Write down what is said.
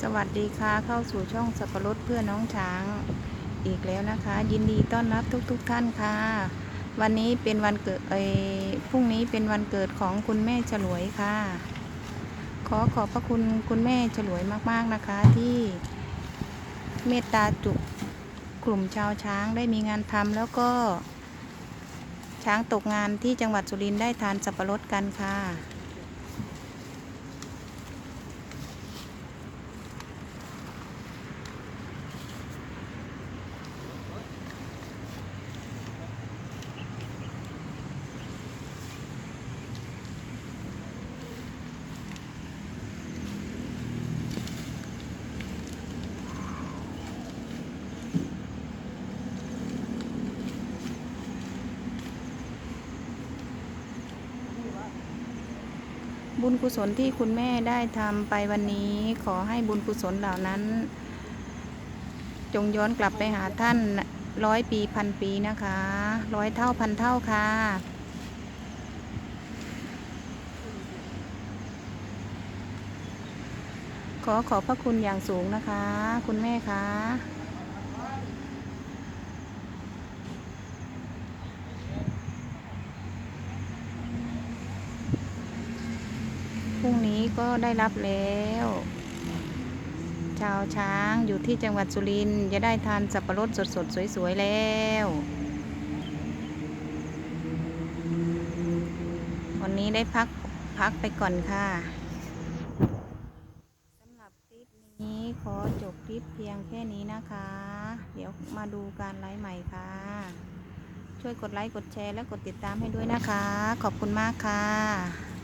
สวัสดีค่ะเข้าสู่ช่องสับปะรดเพื่อน้องช้าง อีกแล้วนะคะ ยินดีต้อนรับทุกๆทท่านค่ะ วันนี้เป็นวันเกิดเอพรุ่งนี้เป็นวันเกิดของคุณแม่ฉลวยค่ะ ขอขอบพระคุณคุณแม่ฉลวยมากๆนะคะที่เมตตาจุกลุ่มชาวช้างได้มีงานทำแล้วก็ ช้างตกงานที่จังหวัดสุรินทร์ได้ทานสับปะรดกันค่ะ บุญกุศลที่คุณแม่ได้ทำไปวันนี้ขอให้บุญกุศลเหล่านั้น จงย้อนกลับไปหาท่านร้อยปีพันปีนะคะร้อยเท่าพันเท่าค่ะขอขอบพระคุณอย่างสูงนะคะ คุณแม่คะ พรุ่งนี้ก็ได้รับแล้ว ชาวช้างอยู่ที่จังหวัดสุรินทร์จะได้ทานสับปะรดสดๆ สวยๆ แล้ว วันนี้ได้พักพักไปก่อนค่ะสำหรับคลิปนี้ขอจบคลิปเพียงแค่นี้นะคะ เดี๋ยวมาดูการไลฟ์ใหม่ค่ะช่วยกดไลค์ กดแชร์ และกดติดตามให้ด้วยนะคะ ขอบคุณมากค่ะ